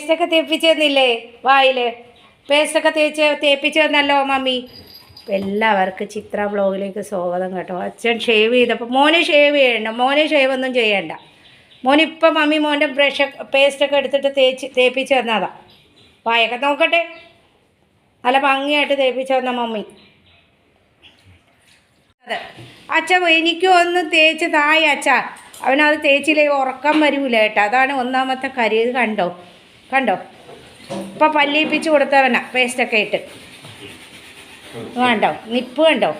പേസ്റ്റൊക്കെ തേപ്പിച്ച് തന്നില്ലേ വായിൽ പേസ്റ്റൊക്കെ തേച്ച് തേപ്പിച്ച് തന്നല്ലോ മമ്മി. എല്ലാവർക്കും ചിത്ര ബ്ലോഗിലേക്ക് സ്വാഗതം കേട്ടോ. അച്ഛൻ ഷേവ് ചെയ്തപ്പോൾ മോനെ ഷേവ് ചെയ്യണ്ട മോനെ ഷേവ് ഒന്നും ചെയ്യണ്ട. മോനിപ്പം മമ്മി മോന്റെ ബ്രഷ് പേസ്റ്റൊക്കെ എടുത്തിട്ട് തേച്ച് തേപ്പിച്ച് തന്നതാ. വായൊക്കെ നോക്കട്ടെ. നല്ല ഭംഗിയായിട്ട് തേപ്പിച്ച് തന്ന മമ്മി. അതെ. അച്ഛ എനിക്കും ഒന്ന് തേച്ച് തായി അച്ഛ. അവനത് തേച്ചില്ലേ ഉറക്കം വരൂല കേട്ടോ. അതാണ് ഒന്നാമത്തെ കരിയത് കണ്ടോ? കണ്ടോ? ഇപ്പം പല്ലിയിപ്പിച്ച് പേസ്റ്റ് ഒക്കെ ഇട്ട്. വേണ്ടോ നിപ്പ് കണ്ടോ?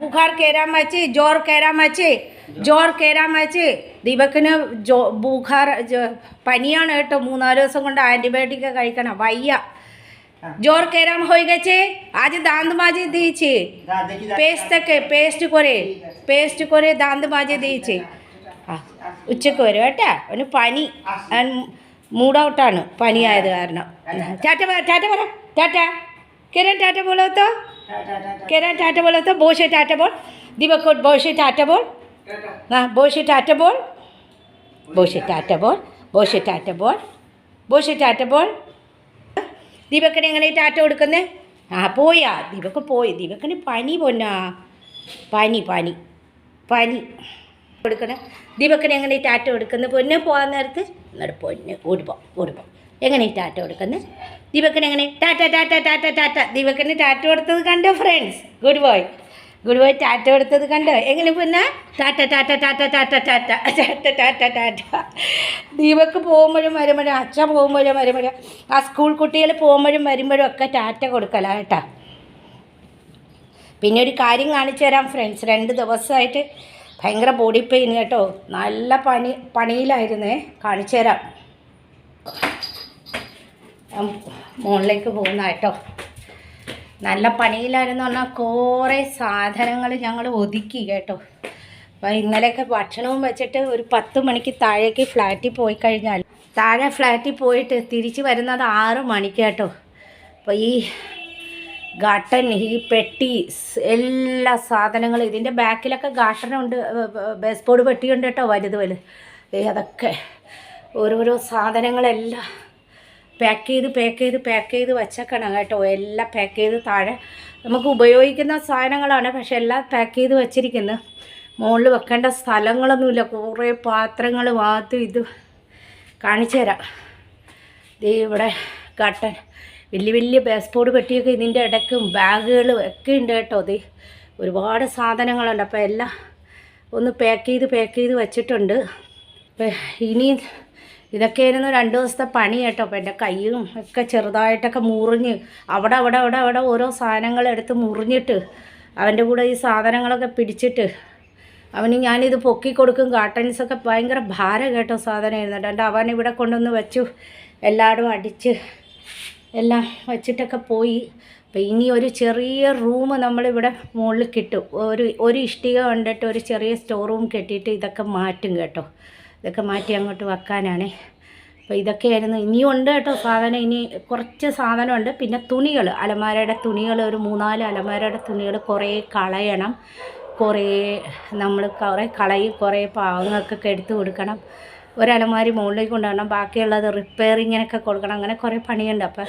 ബുഖാർ കയറാൻ വച്ച് ജോർ കയറാൻ വച്ച് ജോർ കയറാൻ വച്ച് ദീപക്കിന് ജോ ബുഖാർ പനിയാണ് കേട്ടോ. മൂന്നാൽ ദിവസം കൊണ്ട് ആന്റിബയോട്ടിക് ഒക്കെ കഴിക്കണം. വയ്യ. ജോർ കയറാൻ പോയിക്കച്ച് ആദ്യം ദാന്ത് മാജി തീച്ച്. പേസ്റ്റൊക്കെ പേസ്റ്റ് കുറേ പേസ്റ്റ് കുറേ ദാന്ത് മാജി തീച്ച്. ഉച്ചയ്ക്ക് വരും കേട്ടാ. ഒന്ന് പനി. മൂഡ് ഔട്ടാണ് പനിയായത് കാരണം. ടാറ്റ ടാറ്റ പറ ടാറ്റ കിരൺ ടാറ്റ ബോളത്തോ കിരൺ ടാറ്റ ബോളത്തോ ബോഷെ ടാറ്റ ബോൾ. ദിവക്കോട്ട് ബോഷെ ടാറ്റ ബോൾ. ആ ബോഷെ ടാറ്റ ബോൾ. ബോഷെ ടാറ്റ ബോൾ. ബോഷെ ടാറ്റ ബോൾ. ബോഷെ ടാറ്റ ബോൾ. ദിവക്കിന് എങ്ങനെ ടാറ്റ കൊടുക്കുന്നേ? ആ പോയാ. ദിവക്ക് പോയി. ദിവക്കിന് പനി പൊന്നാ. പനി പനി. പനി. കൊടുക്കണേ ദീപക്കിന് എങ്ങനെ ഈ ടാറ്റ കൊടുക്കുന്നത് പൊന്നെ പോകാൻ നേരത്ത് എന്നിട്ട് പൊന്ന് ഓടിപ്പോ ഓടിപ്പോ എങ്ങനെ ഈ ടാറ്റ കൊടുക്കുന്നത് ദീപക്കിന് എങ്ങനെ ടാറ്റ ടാറ്റ ടാറ്റ ടാറ്റ ദീപക്കിന് ടാറ്റ കൊടുത്തത് കണ്ടോ friends good boy good boy Tata കൊടുത്തത് കണ്ടോ എങ്ങനെ പിന്നെ Tata tata tata tata tata tata tata Tata Deepak പോകുമ്പോഴും വരുമ്പോഴും അച്ഛൻ പോകുമ്പോഴും വരുമ്പോഴും ആ സ്കൂൾ കുട്ടികൾ പോകുമ്പോഴും വരുമ്പോഴും ഒക്കെ ടാറ്റ കൊടുക്കല കേട്ടോ പിന്നെ ഒരു കാര്യം കാണിച്ചു തരാം ഫ്രണ്ട്സ് രണ്ട് ദിവസമായിട്ട് ഭയങ്കര ബോഡി പെയിൻ കേട്ടോ. നല്ല പണി പണിയിലായിരുന്നേ. കാണിച്ചു തരാം. മുകളിലേക്ക് പോകുന്ന കേട്ടോ. നല്ല പണിയിലായിരുന്നു പറഞ്ഞാൽ കുറേ സാധനങ്ങൾ ഞങ്ങൾ ഒതുക്കി കേട്ടോ. അപ്പോൾ ഇന്നലെയൊക്കെ ഭക്ഷണവും വെച്ചിട്ട് ഒരു പത്ത് മണിക്ക് താഴേക്ക് ഫ്ലാറ്റിൽ പോയി കഴിഞ്ഞാൽ താഴെ ഫ്ലാറ്റിൽ പോയിട്ട് തിരിച്ച് വരുന്നത് ആറ് മണിക്ക് കേട്ടോ. അപ്പോൾ ഈ ഗാട്ടൻ ഈ പെട്ടി എല്ലാ സാധനങ്ങളും ഇതിന്റെ ബാക്കിലൊക്കെ ഗാട്ടനുണ്ട്. ബസ് ബോർഡ് പെട്ടിയുണ്ട് കേട്ടോ വലുത് ദേ അതൊക്കെ ഓരോരോ സാധനങ്ങളെല്ലാം പാക്ക് ചെയ്ത് പാക്ക് ചെയ്ത് പാക്ക് ചെയ്ത് വച്ചേക്കണം കേട്ടോ. എല്ലാം പാക്ക് ചെയ്ത് താഴെ നമുക്ക് ഉപയോഗിക്കുന്ന സാധനങ്ങളാണ് പക്ഷെ എല്ലാം പാക്ക് ചെയ്ത് വച്ചിരിക്കുന്നത് മുകളിൽ വെക്കേണ്ട സ്ഥലങ്ങളൊന്നുമില്ല. കുറേ പാത്രങ്ങൾ മാത്രം ഇത് കാണിച്ചു തരാം ഇവിടെ കട്ടൻ വലിയ വലിയ പാസ്പോർട്ട് പെട്ടിയൊക്കെ ഇതിന്റെ ഇടയ്ക്കും ബാഗുകളും ഒക്കെ ഉണ്ട് കേട്ടോ ദേ. ഒരുപാട് സാധനങ്ങളുണ്ട്. അപ്പോൾ എല്ലാം ഒന്ന് പാക്ക് ചെയ്ത് പാക്ക് ചെയ്ത് വെച്ചിട്ടുണ്ട്. ഇനി ഇതൊക്കെയായിരുന്നു രണ്ട് ദിവസത്തെ പണി കേട്ടോ. അപ്പം എന്റെ കയ്യും ഒക്കെ ചെറുതായിട്ടൊക്കെ മുറിഞ്ഞ് അവിടെ അവിടെ അവിടെ അവിടെ ഓരോ സാധനങ്ങൾ എടുത്ത് മുറിഞ്ഞിട്ട് അവന്റെ കൂടെ ഈ സാധനങ്ങളൊക്കെ പിടിച്ചിട്ട് അവന് ഞാനിത് പൊക്കി കൊടുക്കും. കാട്ടൻസൊക്കെ ഭയങ്കര ഭാരം കേട്ടോ സാധനമായിരുന്നു. എന്റെ അവൻ ഇവിടെ കൊണ്ടുവന്ന് വെച്ചു. എല്ലായിടും അടിച്ച് എല്ലാം വെച്ചിട്ടൊക്കെ പോയി. അപ്പം ഇനി ഒരു ചെറിയ റൂം നമ്മളിവിടെ മുകളിൽ കിട്ടും. ഒരു ഒരു ഇഷ്ടിക കൊണ്ടിട്ട് ഒരു ചെറിയ സ്റ്റോർ റൂം കെട്ടിയിട്ട് ഇതൊക്കെ മാറ്റും കേട്ടോ. ഇതൊക്കെ മാറ്റി അങ്ങോട്ട് വെക്കാനാണ്. അപ്പോൾ ഇതൊക്കെയായിരുന്നു. ഇനിയും ഉണ്ട് കേട്ടോ സാധനം. ഇനി കുറച്ച് സാധനമുണ്ട്. പിന്നെ തുണികൾ. അലമാരയുടെ തുണികൾ ഒരു മൂന്നാൽ അലമാരയുടെ തുണികൾ കുറേ കളയണം. കുറേ നമ്മൾ കുറേ കളയും കുറേ പാവങ്ങൾക്കൊക്കെ എടുത്ത് കൊടുക്കണം. ഒരലമാരി മുകളിലേക്ക് കൊണ്ടുവരണം. ബാക്കിയുള്ളത് റിപ്പയറിങ്ങിനൊക്കെ കൊടുക്കണം. അങ്ങനെ കുറേ പണിയുണ്ട്. അപ്പം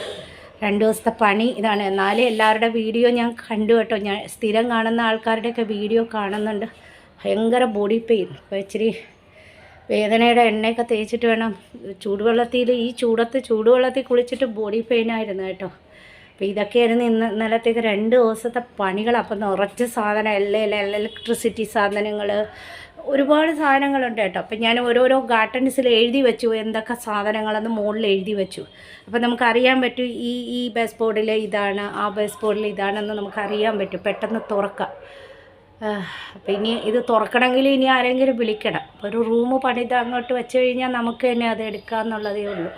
രണ്ട് ദിവസത്തെ പണി ഇതാണ്. എന്നാലും എല്ലാവരുടെ വീഡിയോ ഞാൻ കണ്ടു കേട്ടോ. ഞാൻ സ്ഥിരം കാണുന്ന ആൾക്കാരുടെയൊക്കെ വീഡിയോ കാണുന്നുണ്ട്. ഭയങ്കര ബോഡി പെയിൻ അപ്പോൾ ഇച്ചിരി വേദനയുടെ എണ്ണയൊക്കെ തേച്ചിട്ട് വേണം. ചൂടുവെള്ളത്തിൽ ഈ ചൂടത്ത് ചൂടുവെള്ളത്തിൽ കുളിച്ചിട്ട് ബോഡി പെയിനായിരുന്നു കേട്ടോ. അപ്പോൾ ഇതൊക്കെയായിരുന്നു ഇന്ന് ഇന്നലത്തേക്ക് രണ്ട് ദിവസത്തെ പണികൾ അപ്പം നിറച്ച് സാധനം എല്ലാം ഇലക്ട്രിസിറ്റി സാധനങ്ങൾ ഒരുപാട് സാധനങ്ങളുണ്ട് കേട്ടോ. അപ്പം ഞാൻ ഓരോരോ ഗാർഡൻസിൽ എഴുതി വെച്ചു എന്തൊക്കെ സാധനങ്ങളെന്ന് മുകളിൽ എഴുതി വെച്ചു. അപ്പം നമുക്കറിയാൻ പറ്റും ഈ ഈ ബസ് ബോർഡിൽ ഇതാണ് ആ ബസ് ബോർഡിൽ ഇതാണെന്ന് നമുക്കറിയാൻ പറ്റും പെട്ടെന്ന് തുറക്കാം. അപ്പം ഇനി ഇത് തുറക്കണമെങ്കിൽ ഇനി ആരെങ്കിലും വിളിക്കണം. അപ്പോൾ ഒരു റൂം പണിത് അങ്ങോട്ട് വെച്ച് കഴിഞ്ഞാൽ നമുക്ക് തന്നെ അത് എടുക്കാമെന്നുള്ളതേ ഉള്ളൂ.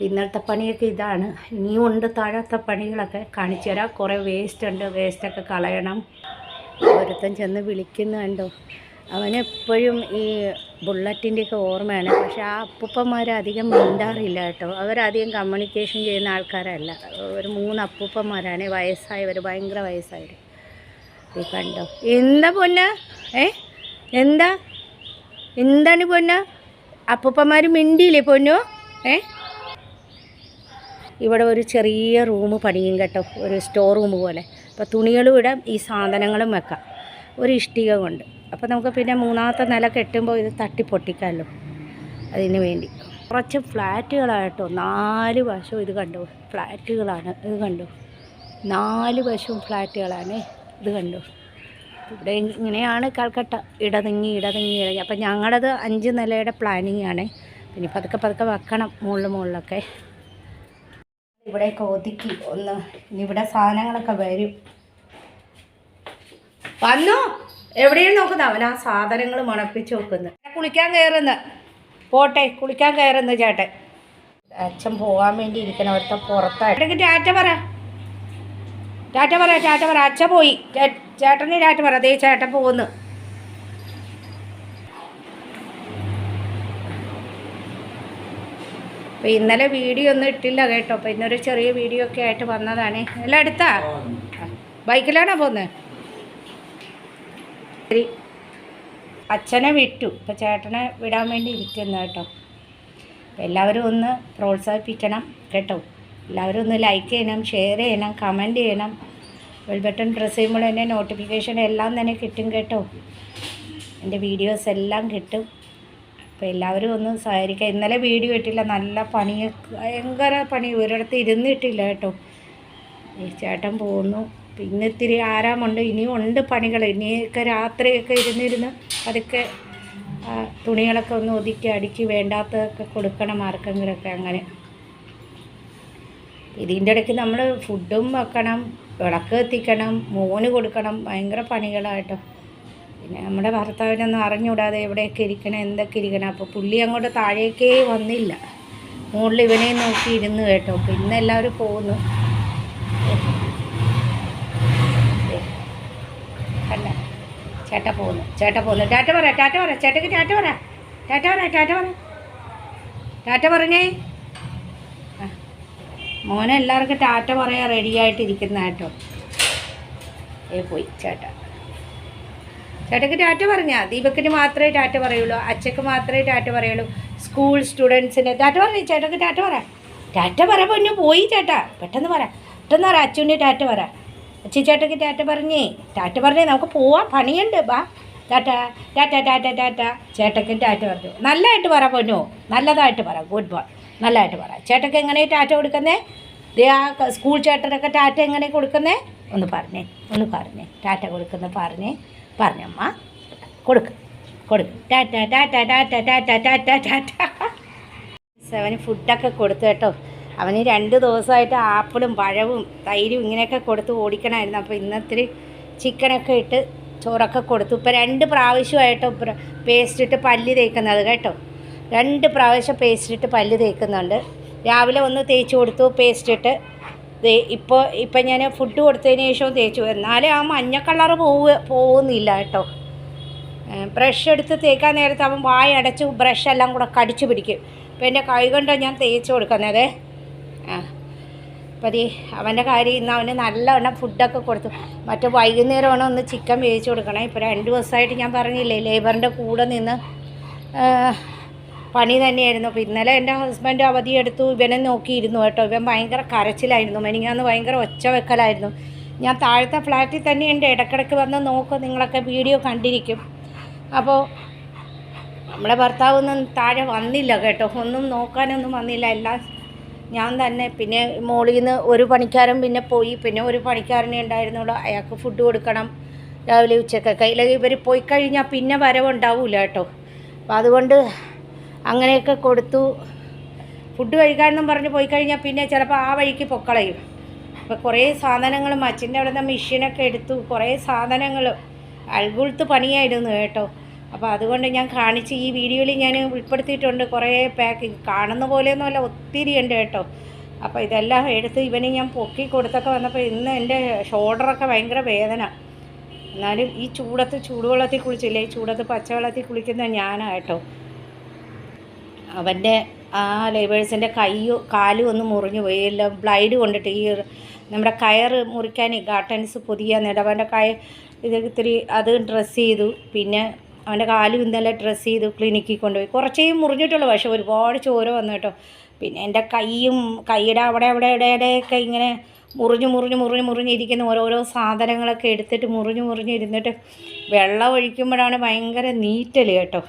ഇന്നത്തെ പണിയൊക്കെ ഇതാണ്. ഇനിയും ഉണ്ട് താഴത്തെ പണികളൊക്കെ കാണിച്ചു തരാം. കുറേ വേസ്റ്റ് ഉണ്ട് വേസ്റ്റൊക്കെ കളയണം. ഒരുത്തൻ ചെന്ന് വിളിക്കുന്നു കണ്ടോ അവനെപ്പോഴും ഈ ബുള്ളറ്റിന്റെയൊക്കെ ഓർമ്മയാണ്. പക്ഷെ ആ അപ്പൂപ്പന്മാർ അധികം മിണ്ടാറില്ല കേട്ടോ. അവരധികം കമ്മ്യൂണിക്കേഷൻ ചെയ്യുന്ന ആൾക്കാരല്ല. ഒരു മൂന്ന് അപ്പൂപ്പന്മാരാണ്. വയസ്സായവർ ഭയങ്കര വയസ്സായവർ ഈ കണ്ടോ? എന്താ പൊന്ന? ഏ? എന്താ? എന്താണ് പൊന്ന? അപ്പൂപ്പന്മാർ മിണ്ടിയില്ലേ പൊന്നു? ഏ? ഇവിടെ ഒരു ചെറിയ റൂം പണിയും കേട്ടോ. ഒരു സ്റ്റോർ റൂം പോലെ. അപ്പോൾ തുണികളും ഇടാം ഈ സാധനങ്ങളും വെക്കാം. ഒരു ഇഷ്ടിക കൊണ്ട്. അപ്പോൾ നമുക്ക് പിന്നെ മൂന്നാമത്തെ നില കെട്ടുമ്പോൾ ഇത് തട്ടി പൊട്ടിക്കാമല്ലോ അതിന് വേണ്ടി. കുറച്ച് ഫ്ലാറ്റുകളായിട്ടോ നാല് വശവും ഇത് കണ്ടു? ഫ്ലാറ്റുകളാണ് ഇത് കണ്ടു? നാല് വശവും ഫ്ലാറ്റുകളാണ് ഇത് കണ്ടു? ഇവിടെ ഇങ്ങനെയാണ് കൽക്കട്ട ഇടതിങ്ങി ഇടതിങ്ങി ഇടങ്ങി അപ്പം ഞങ്ങളത് അഞ്ച് നിലയുടെ പ്ലാനിങ് ആണ്. പിന്നെ പതുക്കെ പതുക്കെ വെക്കണം മുകളിൽ മുകളിലൊക്കെ ഇവിടെയൊക്കെ ഒതുക്കി ഒന്ന് ഇവിടെ സാധനങ്ങളൊക്കെ വരും. വന്നോ! എവിടെയും നോക്കുന്ന അവൻ ആ സാധനങ്ങൾ മണപ്പിച്ച് വെക്കുന്നു കുളിക്കാൻ കയറുന്നു. പോട്ടെ കുളിക്കാൻ കയറുന്നു ചേട്ടൻ. അച്ഛൻ പോകാൻ വേണ്ടി ഇരിക്കണം അവിടുത്തെ പുറത്തായിട്ട് ടാറ്റ പറ. ടാറ്റ പറ ടാറ്റ പറ. അച്ഛൻ പോയി. ചേട്ടന് ടാറ്റ പറ. അതേ ചേട്ടൻ പോകുന്നു. അപ്പോൾ ഇന്നലെ വീഡിയോ ഒന്നും ഇട്ടില്ല കേട്ടോ. അപ്പോൾ ഇന്നൊരു ചെറിയ വീഡിയോ ഒക്കെ ആയിട്ട് വന്നതാണ്. എല്ലാം അടുത്താ ബൈക്കിലാണോ പോകുന്നത് ശരി അച്ഛനെ വിട്ടു. ഇപ്പോൾ ചേട്ടനെ വിടാൻ വേണ്ടി ഇരിക്കുന്നു കേട്ടോ. എല്ലാവരും ഒന്ന് പ്രോത്സാഹിപ്പിക്കണം കേട്ടോ. എല്ലാവരും ഒന്ന് ലൈക്ക് ചെയ്യണം ഷെയർ ചെയ്യണം കമന്റ് ചെയ്യണം. ബെൽ ബട്ടൺ പ്രസ് ചെയ്യുമ്പോൾ തന്നെ നോട്ടിഫിക്കേഷൻ എല്ലാം തന്നെ കിട്ടും കേട്ടോ. എന്റെ വീഡിയോസ് എല്ലാം കിട്ടും. അപ്പോൾ എല്ലാവരും ഒന്ന് സഹകരിക്കുക ഇന്നലെ വീഡിയോ ഇട്ടില്ല. നല്ല പണിയൊക്കെ ഭയങ്കര പണി. ഒരിടത്ത് ഇരുന്നിട്ടില്ല കേട്ടോ. ചേട്ടൻ പോകുന്നു പിന്നെ ഇത്തിരി ആരാമുണ്ട്? ഇനിയും ഉണ്ട് പണികൾ ഇനിയൊക്കെ രാത്രിയൊക്കെ ഇരുന്നിരുന്ന് അതൊക്കെ തുണികളൊക്കെ ഒന്ന് ഒതുക്കി അടുക്കി വേണ്ടാത്തതൊക്കെ കൊടുക്കണം ആർക്കെങ്കിലുമൊക്കെ അങ്ങനെ. ഇതിന്റെ ഇടയ്ക്ക് നമ്മൾ ഫുഡും വെക്കണം വിളക്ക് എത്തിക്കണം മോന് കൊടുക്കണം ഭയങ്കര പണികളായിട്ടോ. പിന്നെ നമ്മുടെ ഭർത്താവിനൊന്നും അറിഞ്ഞുകൂടാതെ എവിടെയൊക്കെ ഇരിക്കണം എന്തൊക്കെ ഇരിക്കണം. അപ്പോൾ പുള്ളി അങ്ങോട്ട് താഴേക്കേ വന്നില്ല. മുകളിൽ ഇവനെ നോക്കി ഇരുന്ന് കേട്ടോ. ഇന്ന് എല്ലാവരും പോകുന്നു കണ്ട ചേട്ട പോകുന്നു. ചേട്ട പോകുന്നു. ടാറ്റ പറ ടാറ്റ പറ ചേട്ടക്ക് ടാറ്റ പറ. ടാറ്റ പറ ടാറ്റ പറ. ടാറ്റ പറഞ്ഞേ. മോനെ എല്ലാവർക്കും ടാറ്റ പറയാൻ റെഡിയായിട്ടിരിക്കുന്ന കേട്ടോ. ഏ പോയി ചേട്ട. ചേട്ടക്ക് ടാറ്റ പറഞ്ഞാ ദീപക്കിന് മാത്രമേ ടാറ്റ പറയുള്ളൂ. അച്ഛക്ക് മാത്രമേ ടാറ്റ പറയുള്ളൂ. സ്കൂൾ സ്റ്റുഡൻസിന് ടാറ്റ പറഞ്ഞു ചേട്ടക്ക് ടാറ്റ പറ. ടാറ്റ പറ പൊന്നു പോയി ചേട്ടാ. പെട്ടെന്ന് പറ. പെട്ടെന്ന് പറ അച്ഛന്റെ ടാറ്റ പറ. അച്ഛൻ ചേട്ടയ്ക്ക് ടാറ്റ പറഞ്ഞേ. ടാറ്റ പറഞ്ഞേ നമുക്ക് പോവാം. പണിയുണ്ട്. ബാ. Tata tata tata Tata. ചേട്ടയ്ക്ക് ടാറ്റ പറഞ്ഞു. നല്ലതായിട്ട് പറ പൊന്നു. നല്ലതായിട്ട് പറ. Good boy. നല്ലതായിട്ട് പറ. ചേട്ടയ്ക്ക് എങ്ങനെ ടാറ്റ കൊടുക്കുന്നേ? ദേ ആ സ്കൂൾ ചേട്ടനൊക്കെ ടാറ്റ എങ്ങനെ കൊടുക്കുന്നേ? ഒന്ന് പറഞ്ഞേ. ഒന്ന് പറഞ്ഞേ. ടാറ്റ കൊടുക്കുന്ന പറഞ്ഞേ. പറഞ്ഞമ്മ കൊടുക്ക്. കൊടുക്ക്. Tata tata tata tata tata tata. Seven ഫുഡൊക്കെ കൊടുത്തു കേട്ടോ. അവന് രണ്ട് ദിവസമായിട്ട് ആപ്പിളും പഴവും തൈരും ഇങ്ങനെയൊക്കെ കൊടുത്ത് ഓടിക്കണമായിരുന്നു. അപ്പോൾ ഇന്നത്തിരി ചിക്കനൊക്കെ ഇട്ട് ചോറൊക്കെ കൊടുത്തു. ഇപ്പോൾ രണ്ട് പ്രാവശ്യമായിട്ടോ പേസ്റ്റ് ഇട്ട് പല്ല് തേക്കുന്നത് കേട്ടോ. രണ്ട് പ്രാവശ്യം പേസ്റ്റ് ഇട്ട് പല്ല് തേക്കുന്നുണ്ട്. രാവിലെ ഒന്ന് തേച്ച് കൊടുത്തു പേസ്റ്റ് ഇട്ട് ഇപ്പോൾ ഇപ്പം ഞാൻ ഫുഡ് കൊടുത്തതിന് ശേഷവും തേച്ചു. എന്നാലേ ആ മഞ്ഞ കളർ പോവുക പോകുന്നില്ല കേട്ടോ. ബ്രഷ് എടുത്ത് തേക്കാൻ നേരത്തെ അവൻ വായ അടച്ച് ബ്രഷ് എല്ലാം കൂടെ കടിച്ചു പിടിക്കും. അപ്പം എന്റെ കൈ കൊണ്ടാണ് ഞാൻ തേച്ച് കൊടുക്കുന്നത്. അപ്പം അതേ അവന്റെ കാര്യം ഇന്ന് അവന് നല്ലവണ്ണം ഫുഡൊക്കെ കൊടുത്തു. മറ്റേ വൈകുന്നേരമാണ് ഒന്ന് ചിക്കൻ വേവിച്ച് കൊടുക്കണേ. ഇപ്പോൾ രണ്ട് ദിവസമായിട്ട് ഞാൻ പറഞ്ഞില്ലേ ലേബറിന്റെ കൂടെ നിന്ന് പണി തന്നെയായിരുന്നു. അപ്പോൾ ഇന്നലെ എന്റെ ഹസ്ബൻഡ് അവധിയെടുത്തു ഇവനെ നോക്കിയിരുന്നു കേട്ടോ. ഇവൻ ഭയങ്കര കരച്ചിലായിരുന്നു. മെനിങ്ങാന്ന് ഭയങ്കര ഒച്ച വെക്കലായിരുന്നു. ഞാൻ താഴത്തെ ഫ്ലാറ്റിൽ തന്നെയുണ്ട്. ഇടയ്ക്കിടയ്ക്ക് വന്ന് നോക്കും. നിങ്ങളൊക്കെ വീഡിയോ കണ്ടിരിക്കും. അപ്പോൾ നമ്മുടെ ഭർത്താവ് ഒന്നും താഴെ വന്നില്ല കേട്ടോ. ഒന്നും നോക്കാനൊന്നും വന്നില്ല. എല്ലാം ഞാൻ തന്നെ പിന്നെ മോളിൽ നിന്ന് ഒരു പണിക്കാരൻ പിന്നെ പോയി. പിന്നെ ഒരു പണിക്കാരനെ ഉണ്ടായിരുന്നുള്ളൂ. അയാൾക്ക് ഫുഡ് കൊടുക്കണം. രാവിലെ ഉച്ചക്കൊക്കെ. ഇല്ലെങ്കിൽ ഇവർ പോയി കഴിഞ്ഞാൽ പിന്നെ വരവുണ്ടാവില്ല കേട്ടോ. അപ്പം അതുകൊണ്ട് അങ്ങനെയൊക്കെ കൊടുത്തു. ഫുഡ് കഴിക്കാമെന്നും പറഞ്ഞ് പോയി കഴിഞ്ഞാൽ പിന്നെ ചിലപ്പോൾ ആ വഴിക്ക് പൊക്കളയും. അപ്പോൾ കുറേ സാധനങ്ങളും അച്ഛന്റെ അവിടെ നിന്ന് മെഷീനൊക്കെ എടുത്തു. കുറേ സാധനങ്ങൾ അൽഗുൾത്ത് പണിയായിരുന്നു കേട്ടോ. അപ്പോൾ അതുകൊണ്ട് ഞാൻ കാണിച്ച് ഈ വീഡിയോയിൽ ഞാൻ ഉൾപ്പെടുത്തിയിട്ടുണ്ട് കുറേ പാക്കിങ് കാണുന്ന പോലെയൊന്നുമല്ല ഒത്തിരി ഉണ്ട് കേട്ടോ. അപ്പോൾ ഇതെല്ലാം എടുത്ത് ഇവന് ഞാൻ പൊക്കി കൊടുത്തൊക്കെ വന്നപ്പോൾ ഇന്ന് എന്റെ ഷോൾഡറൊക്കെ ഭയങ്കര വേദന. എന്നാലും ഈ ചൂടത്ത് ചൂടുവെള്ളത്തിൽ കുളിച്ചില്ലേ? ഈ ചൂടത്ത് പച്ചവെള്ളത്തിൽ കുളിക്കുന്ന ഞാനാണ് കേട്ടോ. അവന്റെ ആ ലേബേഴ്സിന്റെ കൈയും കാലും ഒന്ന് മുറിഞ്ഞു പോയി. എല്ലാം ബ്ലൈഡ് കൊണ്ടിട്ട് ഈ നമ്മുടെ കയർ മുറിക്കാൻ ഗാർട്ടൻസ് പുതിയ അവന്റെ കയ ഇത് ഇത്തിരി അത് ഡ്രസ്സ് ചെയ്തു. പിന്നെ അവന്റെ കാലും ഇന്നലെ ഡ്രസ്സ് ചെയ്ത് ക്ലിനിക്കിൽ കൊണ്ടുപോയി. കുറച്ചേ മുറിഞ്ഞിട്ടുള്ളൂ പക്ഷേ ഒരുപാട് ചോര വന്നു കേട്ടോ. പിന്നെ എന്റെ കൈയും കൈയുടെ അവിടെ അവിടെ ഇടയിടെയൊക്കെ ഇങ്ങനെ മുറിഞ്ഞ് മുറിഞ്ഞ് മുറിഞ്ഞ് മുറിഞ്ഞിരിക്കുന്ന ഓരോരോ സാധനങ്ങളൊക്കെ എടുത്തിട്ട് മുറിഞ്ഞ് മുറിഞ്ഞ് ഇരുന്നിട്ട് വെള്ളം ഒഴിക്കുമ്പോഴാണ് ഭയങ്കര നീറ്റൽ കേട്ടോ.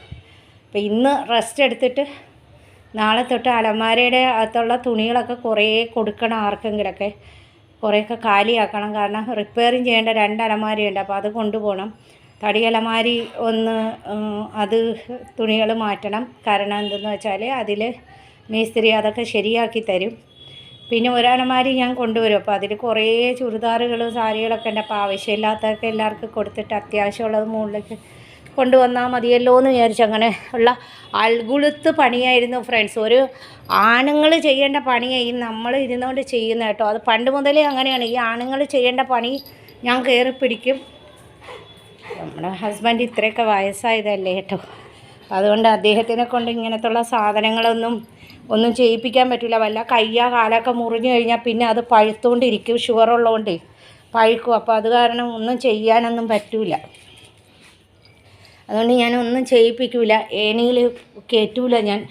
അപ്പോൾ ഇന്ന് റെസ്റ്റ് എടുത്തിട്ട് നാളെ തൊട്ട് അലമാരയുടെ അകത്തുള്ള തുണികളൊക്കെ കുറേ കൊടുക്കണം ആർക്കെങ്കിലൊക്കെ. കുറേയൊക്കെ കാലിയാക്കണം കാരണം റിപ്പയറിങ് ചെയ്യേണ്ട രണ്ട് അലമാരയുണ്ട്. അപ്പോൾ അത് കൊണ്ടുപോകണം. തടി അലമാരി ഒന്ന് അത് തുണികൾ മാറ്റണം. കാരണം എന്തെന്ന് വെച്ചാൽ അതിൽ മേസ്ത്രി അതൊക്കെ ശരിയാക്കി തരും. പിന്നെ ഒരലമാരി ഞാൻ കൊണ്ടുവരും. അപ്പോൾ അതിൽ കുറേ ചുരിദാറുകൾ സാരികളൊക്കെ ഉണ്ട് അപ്പോൾ ആവശ്യമില്ലാത്തതൊക്കെ എല്ലാവർക്കും കൊടുത്തിട്ട് അത്യാവശ്യമുള്ളത് മുകളിലേക്ക് കൊണ്ടുവന്നാൽ മതിയല്ലോ എന്ന് വിചാരിച്ചു. അങ്ങനെ ഉള്ള അൽഗുളുത്ത് പണിയായിരുന്നു ഫ്രണ്ട്സ്. ഒരു ആണുങ്ങൾ ചെയ്യേണ്ട പണിയായി നമ്മൾ ഇരുന്നുകൊണ്ട് ചെയ്യുന്ന കേട്ടോ. അത് പണ്ട് മുതലേ അങ്ങനെയാണ്. ഈ ആണുങ്ങൾ ചെയ്യേണ്ട പണി ഞാൻ കയറി പിടിക്കും. നമ്മുടെ ഹസ്ബൻഡ് ഇത്രയൊക്കെ വയസ്സായതല്ലേ കേട്ടോ. അതുകൊണ്ട് അദ്ദേഹത്തിനെ കൊണ്ട് ഇങ്ങനത്തുള്ള സാധനങ്ങളൊന്നും ഒന്നും ചെയ്യിപ്പിക്കാൻ പറ്റില്ല വല്ല കയ്യാ കാലൊക്കെ മുറിഞ്ഞു കഴിഞ്ഞാൽ പിന്നെ അത് പഴുത്തുകൊണ്ടിരിക്കും ഷുഗർ ഉള്ളതുകൊണ്ട് പഴുക്കും. അപ്പോൾ അത് കാരണം ഒന്നും ചെയ്യാനൊന്നും പറ്റൂല. അതുകൊണ്ട് ഞാൻ ഒന്നും ചെയ്യിപ്പിക്കൂല. ഏണിയിൽ കയറ്റൂല ഞാൻ.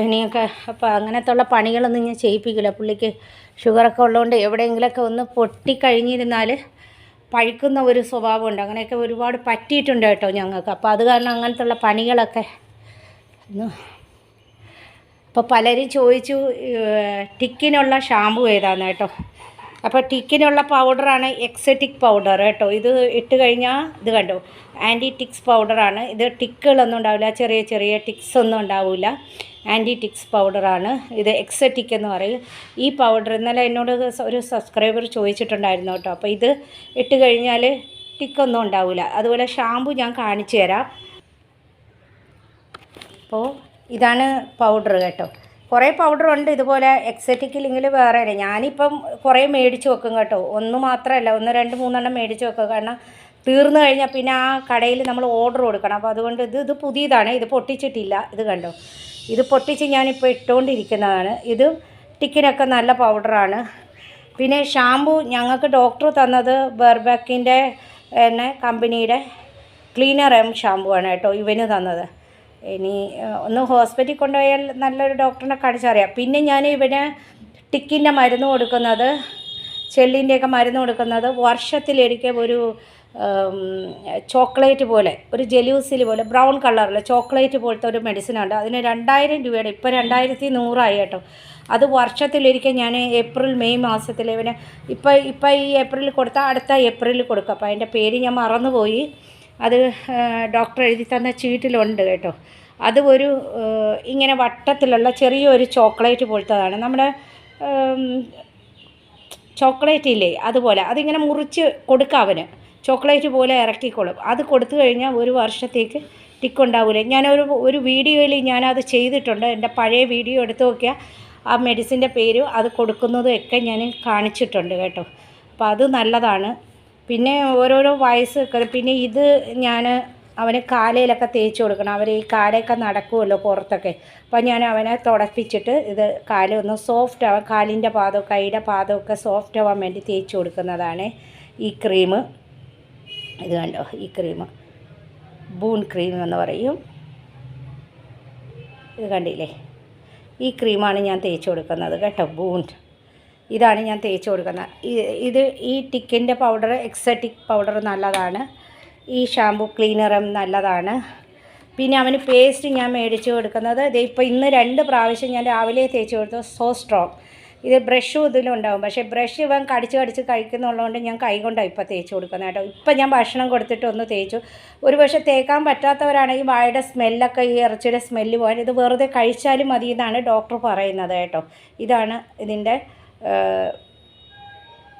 ഏണിയൊക്കെ അപ്പോൾ അങ്ങനത്തുള്ള പണികളൊന്നും ഞാൻ ചെയ്യിപ്പിക്കില്ല പുള്ളിക്ക് ഷുഗറൊക്കെ ഉള്ളതുകൊണ്ട് എവിടെയെങ്കിലുമൊക്കെ ഒന്ന് പൊട്ടിക്കഴിഞ്ഞിരുന്നാൽ പഴുക്കുന്ന ഒരു സ്വഭാവമുണ്ട്. അങ്ങനെയൊക്കെ ഒരുപാട് പറ്റിയിട്ടുണ്ട് കേട്ടോ ഞങ്ങൾക്ക്. അപ്പോൾ അത് കാരണം അങ്ങനത്തെ ഉള്ള പണികളൊക്കെ ഇപ്പോൾ പലരും ചോദിച്ചു ടിക്കിനുള്ള ഷാമ്പു ഏതാന്ന് കേട്ടോ. അപ്പോൾ ടിക്കിനുള്ള പൗഡറാണ് എക്സറ്റിക് പൗഡർ കേട്ടോ. ഇത് ഇട്ട് കഴിഞ്ഞാൽ ഇത് കണ്ടോ? ആന്റി ടിക്സ് പൗഡറാണ്. ഇത് ടിക്കുകളൊന്നും ഉണ്ടാവില്ല. ചെറിയ ചെറിയ ടിക്സ് ഒന്നും ഉണ്ടാവില്ല. ആന്റി ടിക്സ് പൗഡറാണ്. ഇത് എക്സറ്റിക് എന്ന് പറയും. ഈ പൗഡർ ഇന്നലെ എന്നോട് ഒരു സബ്സ്ക്രൈബർ ചോദിച്ചിട്ടുണ്ടായിരുന്നു കേട്ടോ. അപ്പോൾ ഇത് ഇട്ട് കഴിഞ്ഞാൽ ടിക്കൊന്നും ഉണ്ടാവില്ല. അതുപോലെ ഷാമ്പു ഞാൻ കാണിച്ചു തരാം. അപ്പോൾ ഇതാണ് പൗഡർ കേട്ടോ. കുറേ ഉണ്ട് ഇതുപോലെ എക്സറ്റിക് ഇല്ലെങ്കിൽ വേറെ ഇല്ല. ഞാനിപ്പം കുറേ മേടിച്ച് വെക്കും കേട്ടോ. ഒന്ന് മാത്രമല്ല ഒന്ന് രണ്ട് മൂന്നെണ്ണം മേടിച്ച് വെക്കുക കാരണം തീർന്നു കഴിഞ്ഞാൽ പിന്നെ ആ കടയിൽ നമ്മൾ ഓർഡർ കൊടുക്കണം. അപ്പോൾ അതുകൊണ്ട് ഇത് ഇത് പുതിയതാണ്. ഇത് പൊട്ടിച്ചിട്ടില്ല. ഇത് കണ്ടോ? ഇത് പൊട്ടിച്ച് ഞാനിപ്പോൾ ഇട്ടുകൊണ്ടിരിക്കുന്നതാണ് ഇത് ടിക്കിനൊക്കെ നല്ല പൗഡറാണ് പിന്നെ ഷാമ്പു ഞങ്ങൾക്ക് ഡോക്ടർ തന്നത് ബെർബക്കിന്റെ എന്നെ കമ്പനിയുടെ ക്ലീനർ എം ഷാമ്പു ആണ് കേട്ടോ ഇവന് തന്നത്. ഇനി ഒന്ന് ഹോസ്പിറ്റലിൽ കൊണ്ടുപോയാൽ നല്ലൊരു ഡോക്ടറിനെ കാണിച്ചറിയാം പിന്നെ ഞാൻ ഇവന് ടിക്കിന്റെ മരുന്ന് കൊടുക്കുന്നത് ചെള്ളിന്റെയൊക്കെ മരുന്ന് കൊടുക്കുന്നത് വർഷത്തിലൊരിക്കൽ ഒരു ചോക്ലേറ്റ് പോലെ ഒരു ജലൂസിൽ പോലെ ബ്രൗൺ കളറിൽ ചോക്ലേറ്റ് പോലത്തെ ഒരു മെഡിസിൻ ഉണ്ട്. അതിന് രണ്ടായിരം രൂപയുടെ ഇപ്പോൾ രണ്ടായിരത്തി നൂറായി കേട്ടോ. അത് വർഷത്തിലൊരിക്കൽ ഞാൻ ഏപ്രിൽ മെയ് മാസത്തിൽ ഇവനെ ഇപ്പോൾ ഇപ്പോൾ ഈ ഏപ്രിലിൽ കൊടുത്താൽ അടുത്ത ഏപ്രിലിൽ കൊടുക്കും. അപ്പോൾ അതിന്റെ പേര് ഞാൻ മറന്നുപോയി. അത് ഡോക്ടർ എഴുതി തന്ന ചീട്ടിലുണ്ട് കേട്ടോ. അത് ഒരു ഇങ്ങനെ വട്ടത്തിലുള്ള ചെറിയൊരു ചോക്ലേറ്റ് പോലത്തതാണ്. നമ്മുടെ ചോക്ലേറ്റ് ഇല്ലേ അതുപോലെ. അതിങ്ങനെ മുറിച്ച് കൊടുക്കാം അവന്. ചോക്ലേറ്റ് പോലെ ഇറക്കിക്കൊള്ളും അത് കൊടുത്തു കഴിഞ്ഞാൽ ഒരു വർഷത്തേക്ക് ടിക്ക് ഉണ്ടാവില്ല ഞാനൊരു ഒരു വീഡിയോയിൽ ഞാനത് ചെയ്തിട്ടുണ്ട്. എന്റെ പഴയ വീഡിയോ എടുത്ത് നോക്കിയാൽ ആ മെഡിസിന്റെ പേരും അത് കൊടുക്കുന്നതും ഒക്കെ ഞാൻ കാണിച്ചിട്ടുണ്ട് കേട്ടോ. അപ്പോൾ അത് നല്ലതാണ്. പിന്നെ ഓരോരോ വയസ്സ് വെക്കുന്നത് പിന്നെ ഇത് ഞാൻ അവന് കാലയിലൊക്കെ തേച്ച് കൊടുക്കണം. അവർ ഈ കാലയൊക്കെ നടക്കുമല്ലോ പുറത്തൊക്കെ. അപ്പം ഞാൻ അവനെ തുടപ്പിച്ചിട്ട് ഇത് കാലൊന്ന് സോഫ്റ്റ് ആവാൻ കാലിന്റെ പാദവും കൈയുടെ പാദമൊക്കെ സോഫ്റ്റ് ആവാൻ വേണ്ടി തേച്ച് കൊടുക്കുന്നതാണ് ഈ ക്രീം ഇത് കണ്ടോ? ഈ ക്രീം ബൂൺ ക്രീം എന്ന് പറയും. ഇത് കണ്ടില്ലേ? ഈ ക്രീമാണ് ഞാൻ തേച്ച് കൊടുക്കുന്നത് കേട്ടോ ബൂൺ. ഇതാണ് ഞാൻ തേച്ച് കൊടുക്കുന്നത്. ഇത് ഈ ടിക്കിന്റെ പൗഡർ എക്സറ്റിക് പൗഡർ നല്ലതാണ്. ഈ ഷാമ്പു ക്ലീനറും നല്ലതാണ്. പിന്നെ അവന് പേസ്റ്റ് ഞാൻ മേടിച്ച് കൊടുക്കുന്നത്. ഇത് ഇപ്പോൾ ഇന്ന് രണ്ട് പ്രാവശ്യം ഞാൻ രാവിലെ തേച്ച് കൊടുത്തു സോ സ്ട്രോങ് ഇത് ബ്രഷും ഇതിലും ഉണ്ടാവും. പക്ഷേ ബ്രഷ് ഇവൻ കടിച്ച് കടിച്ച് കഴിക്കുന്നുള്ളതുകൊണ്ട് ഞാൻ കൈ കൊണ്ടാണ് ഇപ്പോൾ തേച്ച് കൊടുക്കുന്നത് കേട്ടോ. ഇപ്പം ഞാൻ ഭക്ഷണം കൊടുത്തിട്ട് ഒന്ന് തേച്ചു. ഒരു പക്ഷേ തേക്കാൻ പറ്റാത്തവരാണെങ്കിൽ വായുടെ സ്മെല്ലൊക്കെ ഈ ഇറച്ചിയുടെ സ്മെല്ല് പോകാൻ ഇത് വെറുതെ കഴിച്ചാലും മതി എന്നാണ് ഡോക്ടർ പറയുന്നത് കേട്ടോ. ഇതാണ് ഇതിന്റെ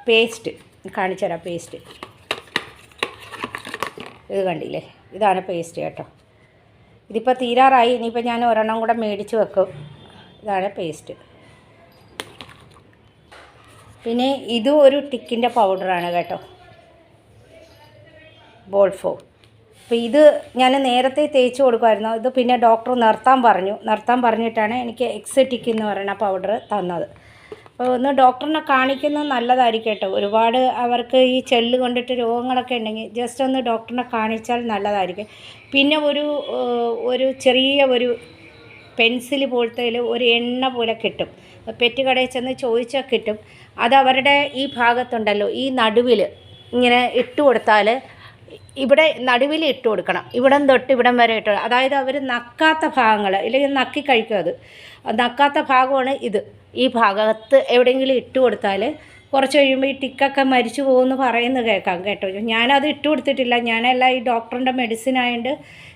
പേസ്റ്റ് കാണിച്ചു തരാം പേസ്റ്റ്. ഇത് കണ്ടില്ലേ? ഇതാണ് പേസ്റ്റ് കേട്ടോ. ഇതിപ്പോൾ തീരാറായി ഇനിയിപ്പോൾ ഞാൻ ഒരെണ്ണം കൂടെ മേടിച്ച് വെക്കും. ഇതാണ് പേസ്റ്റ്. പിന്നെ ഇതും ഒരു ടിക്കിന്റെ പൗഡറാണ് കേട്ടോ. ബോൾഫോ അപ്പോൾ ഇത് ഞാൻ നേരത്തെ തേച്ച് കൊടുക്കുമായിരുന്നു. ഇത് പിന്നെ ഡോക്ടർ നിർത്താൻ പറഞ്ഞു. നിർത്താൻ പറഞ്ഞിട്ടാണ് എനിക്ക് എക്സ് ടിക്ക് എന്ന് പറയുന്ന പൗഡർ തന്നത്. ഒന്ന് ഡോക്ടറിനെ കാണിക്കുന്നത് നല്ലതായിരിക്കും കേട്ടോ. ഒരുപാട് അവർക്ക് ഈ ചെള്ള് കൊണ്ടിട്ട് രോഗങ്ങളൊക്കെ ഉണ്ടെങ്കിൽ ജസ്റ്റ് ഒന്ന് ഡോക്ടറിനെ കാണിച്ചാൽ നല്ലതായിരിക്കും. പിന്നെ ഒരു ഒരു ചെറിയ ഒരു പെൻസിൽ പോലത്തെ ഒരു എണ്ണ പോലെ കിട്ടും. പെറ്റ് കടയിൽ ചെന്ന് ചോദിച്ചാൽ കിട്ടും. അത് അവരുടെ ഈ ഭാഗത്തുണ്ടല്ലോ ഈ നടുവിൽ ഇങ്ങനെ ഇട്ട് കൊടുത്താൽ ഇവിടെ നടുവിൽ ഇട്ട് കൊടുക്കണം. ഇവിടം തൊട്ട് ഇവിടം വരെ ഇട്ട് അതായത് അവർ നക്കാത്ത ഭാഗങ്ങൾ ഇല്ലെങ്കിൽ നക്കി കഴിക്കും അത്. നക്കാത്ത ഭാഗമാണ് ഇത്. ഈ ഭാഗത്ത് എവിടെയെങ്കിലും ഇട്ട് കൊടുത്താൽ കുറച്ച് കഴിയുമ്പോൾ ഈ ടിക്കൊക്കെ മരിച്ചു പോകുമെന്ന് പറയുന്നത് കേൾക്കാം കേട്ടോ. ഞാനത് ഇട്ട് കൊടുത്തിട്ടില്ല. ഞാനെല്ലാം ഈ ഡോക്ടറിന്റെ മെഡിസിൻ ആയതുകൊണ്ട്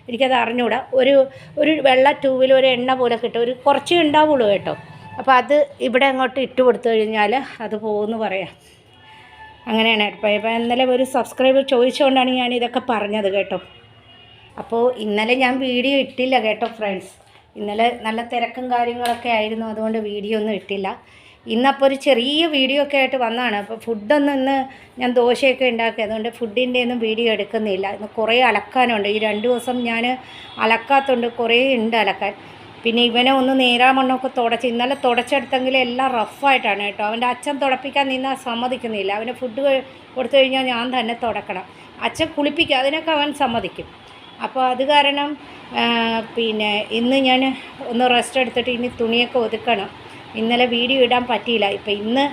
എനിക്കത് അറിഞ്ഞുകൂടാ. ഒരു ഒരു വെള്ള ട്യൂബിൽ ഒരു എണ്ണ പോലെ കിട്ടും. ഒരു കുറച്ചേ ഉണ്ടാവുള്ളൂ കേട്ടോ. അപ്പോൾ അത് ഇവിടെ അങ്ങോട്ട് ഇട്ട് കൊടുത്തു കഴിഞ്ഞാൽ അത് പോകുമെന്ന് പറയാം. അങ്ങനെയാണ്. ഇപ്പോൾ ഇപ്പോൾ ഇന്നലെ ഒരു സബ്സ്ക്രൈബർ ചോദിച്ചുകൊണ്ടാണ് ഞാൻ ഇതൊക്കെ പറഞ്ഞത് കേട്ടോ. അപ്പോൾ ഇന്നലെ ഞാൻ വീഡിയോ ഇട്ടില്ല കേട്ടോ ഫ്രണ്ട്സ് ഇന്നലെ നല്ല തിരക്കും കാര്യങ്ങളൊക്കെ ആയിരുന്നു അതുകൊണ്ട് വീഡിയോ ഒന്നും ഇട്ടില്ല. ഇന്നപ്പോൾ ഒരു ചെറിയ വീഡിയോ ഒക്കെ ആയിട്ട് വന്നതാണ്. അപ്പോൾ ഫുഡൊന്നും ഇന്ന് ഞാൻ ദോശയൊക്കെ ഉണ്ടാക്കി അതുകൊണ്ട് ഫുഡിന്റെ ഒന്നും വീഡിയോ എടുക്കുന്നില്ല. ഇന്ന് കുറേ അലക്കാനുണ്ട്. ഈ രണ്ട് ദിവസം ഞാൻ അലക്കാത്തുണ്ട് കുറേ ഉണ്ട് അലക്കാൻ. പിന്നെ ഇവനെ ഒന്ന് നേരാമണ്ണൊക്കെ തുടച്ച് ഇന്നലെ തുടച്ചെടുത്തെങ്കിൽ എല്ലാം റഫായിട്ടാണ് കേട്ടോ. അവന്റെ അച്ഛൻ തുടപ്പിക്കാൻ നിന്നാൽ സമ്മതിക്കുന്നില്ല. അവന് ഫുഡ് കൊടുത്തു കഴിഞ്ഞാൽ ഞാൻ തന്നെ തുടക്കണം. അച്ഛൻ കുളിപ്പിക്കുക അതിനൊക്കെ അവൻ സമ്മതിക്കും. അപ്പോൾ അത് കാരണം പിന്നെ ഇന്ന് ഞാൻ ഒന്ന് റെസ്റ്റ് എടുത്തിട്ട് ഇനി തുണിയൊക്കെ ഒതുക്കണം. ഇന്നലെ വീഡിയോ ഇടാൻ പറ്റിയില്ല. ഇപ്പം ഇന്ന്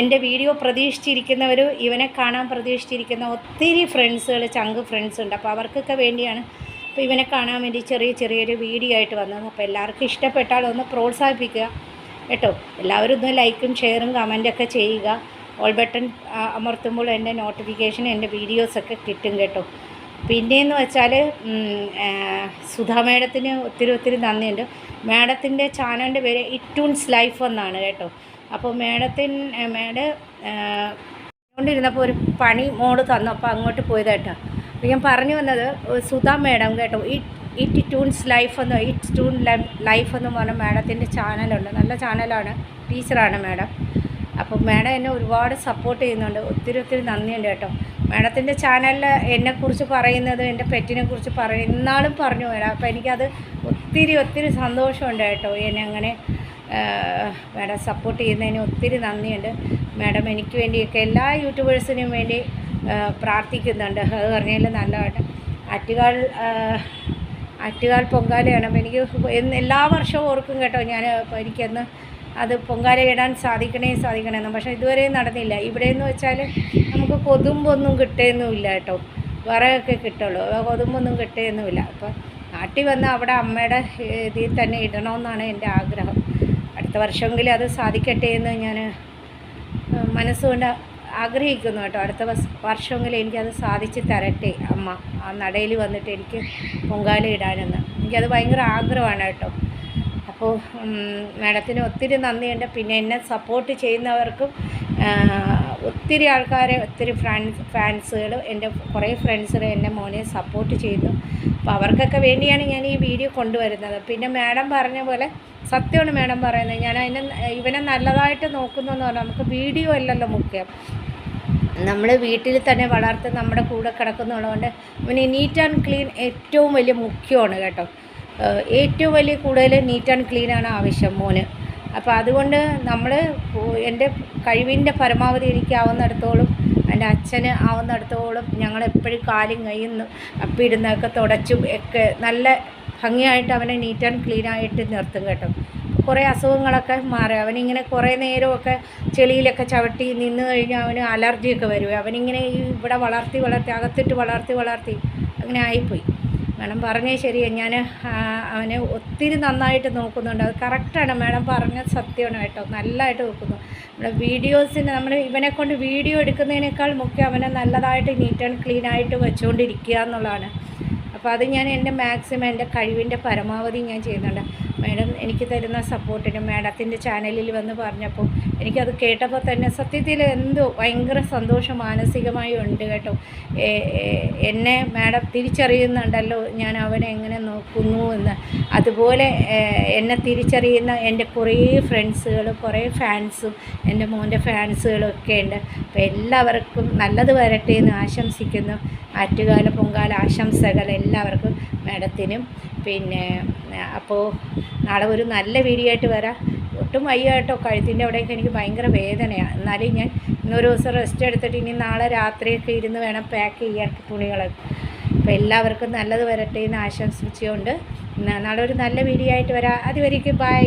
എന്റെ വീഡിയോ പ്രതീക്ഷിച്ചിരിക്കുന്നവർ ഇവനെ കാണാൻ പ്രതീക്ഷിച്ചിരിക്കുന്ന ഒത്തിരി ഫ്രണ്ട്സുകൾ ചങ്ക് ഫ്രണ്ട്സ് ഉണ്ട്. അപ്പോൾ അവർക്കൊക്കെ വേണ്ടിയാണ് അപ്പോൾ ഇവനെ കാണാൻ വേണ്ടി ചെറിയ ചെറിയൊരു വീഡിയോ ആയിട്ട് വന്നത് അപ്പോൾ എല്ലാവർക്കും ഇഷ്ടപ്പെട്ടാൽ ഒന്ന് പ്രോത്സാഹിപ്പിക്കുക കേട്ടോ. എല്ലാവരും ഒന്ന് ലൈക്കും ഷെയറും കമന്റൊക്കെ ചെയ്യുക. ഓൾ ബട്ടൺ അമർത്തുമ്പോൾ എന്റെ നോട്ടിഫിക്കേഷൻ എന്റെ വീഡിയോസൊക്കെ കിട്ടും കേട്ടോ. പിന്നെയെന്ന് വെച്ചാൽ സുധാ മേഡത്തിന് ഒത്തിരി ഒത്തിരി നന്ദിയുണ്ട്. മേഡത്തിന്റെ ചാനലിന്റെ പേര് ഇറ്റൂൺസ് ലൈഫ് എന്നാണ് കേട്ടോ. അപ്പോൾ മേഡത്തിൻ മേഡ് കൊണ്ടിരുന്നപ്പോൾ ഒരു പണി മോൾ തന്നപ്പോൾ അങ്ങോട്ട് പോയതായിട്ടാ അപ്പോൾ ഞാൻ പറഞ്ഞു വന്നത് സുധാ മേഡം കേട്ടോ ഇറ്റ് ഇറ്റ് ടൂൺസ് ലൈഫ് എന്ന് ഇറ്റ് ടൂൺ ലൈഫ് എന്ന് പറഞ്ഞ മാഡത്തിന്റെ ചാനലുണ്ട്. നല്ല ചാനലാണ് ടീച്ചറാണ് മാഡം. അപ്പോൾ മാഡം എന്നെ ഒരുപാട് സപ്പോർട്ട് ചെയ്യുന്നുണ്ട്. ഒത്തിരി ഒത്തിരി നന്ദിയുണ്ട് കേട്ടോ. മാഡത്തിന്റെ ചാനലിൽ എന്നെക്കുറിച്ച് പറയുന്നത് എന്റെ പെറ്റിനെ കുറിച്ച് പറയുന്നത് എന്നാലും പറഞ്ഞു വരാം അപ്പോൾ എനിക്കത് ഒത്തിരി ഒത്തിരി സന്തോഷമുണ്ട് കേട്ടോ. എന്നെ അങ്ങനെ മാഡം സപ്പോർട്ട് ചെയ്യുന്നതിന് ഒത്തിരി നന്ദിയുണ്ട്. മാഡം എനിക്ക് വേണ്ടിയൊക്കെ എല്ലാ യൂട്യൂബേഴ്സിനും വേണ്ടി പ്രാർത്ഥിക്കുന്നുണ്ട്. അത് പറഞ്ഞാൽ നല്ലതായിട്ട്. ആറ്റുകാൽ ആറ്റുകാൽ പൊങ്കാലയാണ് അപ്പോൾ എനിക്ക് എല്ലാ വർഷവും ഓർക്കും കേട്ടോ ഞാൻ എനിക്കന്ന് അത് പൊങ്കാല ഇടാൻ സാധിക്കണേ സാധിക്കണമെന്ന് പക്ഷേ ഇതുവരെ നടന്നില്ല. ഇവിടെയെന്ന് വെച്ചാൽ നമുക്ക് കൊതുമ്പൊന്നും കിട്ടുകയൊന്നുമില്ല കേട്ടോ. വിറകൊക്കെ കിട്ടുള്ളൂ. കൊതുമ്പൊന്നും കിട്ടുകയൊന്നുമില്ല അപ്പോൾ നാട്ടിൽ വന്ന് അവിടെ അമ്മയുടെ ഇതിൽ തന്നെ ഇടണമെന്നാണ് എന്റെ ആഗ്രഹം. അടുത്ത വർഷമെങ്കിലും അത് സാധിക്കട്ടെ എന്ന് ഞാൻ മനസ്സുകൊണ്ട് ആഗ്രഹിക്കുന്നു കേട്ടോ. അടുത്ത വർഷമെങ്കിലും എനിക്കത് സാധിച്ച് തരട്ടെ അമ്മ. ആ നടയിൽ വന്നിട്ട് എനിക്ക് പൊങ്കാല ഇടാനെന്ന്. എനിക്കത് ഭയങ്കര ആഗ്രഹമാണ് കേട്ടോ. അപ്പോൾ മാഡത്തിന് ഒത്തിരി നന്ദിയുണ്ട്. പിന്നെ എന്നെ സപ്പോർട്ട് ചെയ്യുന്നവർക്കും ഒത്തിരി ആൾക്കാരെ ഒത്തിരി ഫ്രണ്ട്സ് ഫാൻസുകൾ എന്റെ കുറേ ഫ്രണ്ട്സുകൾ എന്റെ മോനെ സപ്പോർട്ട് ചെയ്യുന്നു. അപ്പോൾ അവർക്കൊക്കെ വേണ്ടിയാണ് ഞാൻ ഈ വീഡിയോ കൊണ്ടുവരുന്നത്. പിന്നെ മാഡം പറഞ്ഞ പോലെ സത്യമാണ് മാഡം പറയുന്നത്. ഞാൻ അതിനെ ഇവനെ നല്ലതായിട്ട് നോക്കുന്നു എന്ന് പറഞ്ഞാൽ നമുക്ക് വീഡിയോ അല്ലല്ലോ മുഖ്യം. നമ്മൾ വീട്ടിൽ തന്നെ വളർത്ത് നമ്മുടെ കൂടെ കിടക്കുന്നുള്ളതുകൊണ്ട് പിന്നെ നീറ്റ് ആൻഡ് ക്ലീൻ ഏറ്റവും വലിയ മുഖ്യമാണ് കേട്ടോ. ഏറ്റവും വലിയ കൂടുതൽ നീറ്റ് ആൻഡ് ക്ലീനാണ് ആവശ്യം മോന്. അപ്പോൾ അതുകൊണ്ട് നമ്മൾ എന്റെ കഴിവിന്റെ പരമാവധി എനിക്കാവുന്നിടത്തോളം എന്റെ അച്ഛന് ആവുന്നിടത്തോളം ഞങ്ങൾ എപ്പോഴും കാലും കൈയും അപ്പിടുന്നതൊക്കെ തുടച്ചും ഒക്കെ നല്ല ഭംഗിയായിട്ട് അവനെ നീറ്റ് ആൻഡ് ക്ലീനായിട്ട് നിർത്തും കേട്ടോ. കുറേ അസുഖങ്ങളൊക്കെ മാറി. അവനിങ്ങനെ കുറേ നേരമൊക്കെ ചെളിയിലൊക്കെ ചവിട്ടി നിന്ന് കഴിഞ്ഞാൽ അവന് അലർജിയൊക്കെ വരും. അവനിങ്ങനെ ഈ ഇവിടെ വളർത്തി വളർത്തി അകത്തിട്ട് വളർത്തി വളർത്തി അങ്ങനെ ആയിപ്പോയി. മാഡം പറഞ്ഞേ ശരിയാണ് ഞാൻ അവനെ ഒത്തിരി നന്നായിട്ട് നോക്കുന്നുണ്ട്. അത് കറക്റ്റാണ്. മാഡം പറഞ്ഞ സത്യമാണ് കേട്ടോ. നല്ലതായിട്ട് നോക്കുന്നു. നമ്മുടെ വീഡിയോസിന് നമ്മൾ ഇവനെ കൊണ്ട് വീഡിയോ എടുക്കുന്നതിനേക്കാൾ മുഖ്യം അവനെ നല്ലതായിട്ട് നീറ്റ് ആൻഡ് ക്ലീൻ ആയിട്ട് വെച്ചുകൊണ്ടിരിക്കുക എന്നുള്ളതാണ്. അപ്പോൾ അത് ഞാൻ എന്റെ മാക്സിമം എന്റെ കഴിവിന്റെ പരമാവധി ഞാൻ ചെയ്യുന്നുണ്ട്. മാഡം എനിക്ക് തരുന്ന സപ്പോർട്ടിന് മാഡത്തിന്റെ ചാനലിൽ വന്ന് പറഞ്ഞപ്പോൾ എനിക്കത് കേട്ടപ്പോൾ തന്നെ സത്യത്തിൽ എന്തോ ഭയങ്കര സന്തോഷം മാനസികമായി ഉണ്ട് കേട്ടോ. എന്നെ മാഡം തിരിച്ചറിയുന്നുണ്ടല്ലോ ഞാൻ അവനെ എങ്ങനെ നോക്കുന്നു എന്ന്. അതുപോലെ എന്നെ തിരിച്ചറിയുന്ന എന്റെ കുറേ ഫ്രണ്ട്സുകൾ കുറേ ഫാൻസും എന്റെ മോന്റെ ഫാൻസുകളും ഒക്കെ ഉണ്ട്. അപ്പോൾ എല്ലാവർക്കും നല്ലത് വരട്ടെ എന്ന് ആശംസിക്കുന്നു. ആറ്റുകാല പൊങ്കാല ആശംസകൾ എല്ലാവർക്കും മാഡത്തിനും. പിന്നെ അപ്പോൾ നാളെ ഒരു നല്ല വീഡിയോ ആയിട്ട് വരാം. ഒട്ടും വയ്യ കേട്ടോ കഴുത്തിന്റെ അവിടെയൊക്കെ എനിക്ക് ഭയങ്കര വേദനയാണ് എന്നാലും ഞാൻ ഇന്നൊരു ദിവസം റെസ്റ്റ് എടുത്തിട്ട് ഇനി നാളെ രാത്രിയൊക്കെ ഇരുന്ന് വേണം പാക്ക് ചെയ്യാൻ തുണികളൊക്കെ. അപ്പോൾ എല്ലാവർക്കും നല്ലത് വരട്ടെ എന്ന് ആശംസിച്ചുകൊണ്ട് നാളെ ഒരു നല്ല വീഡിയോ ആയിട്ട് വരാം. അതുവരേക്കും ബൈ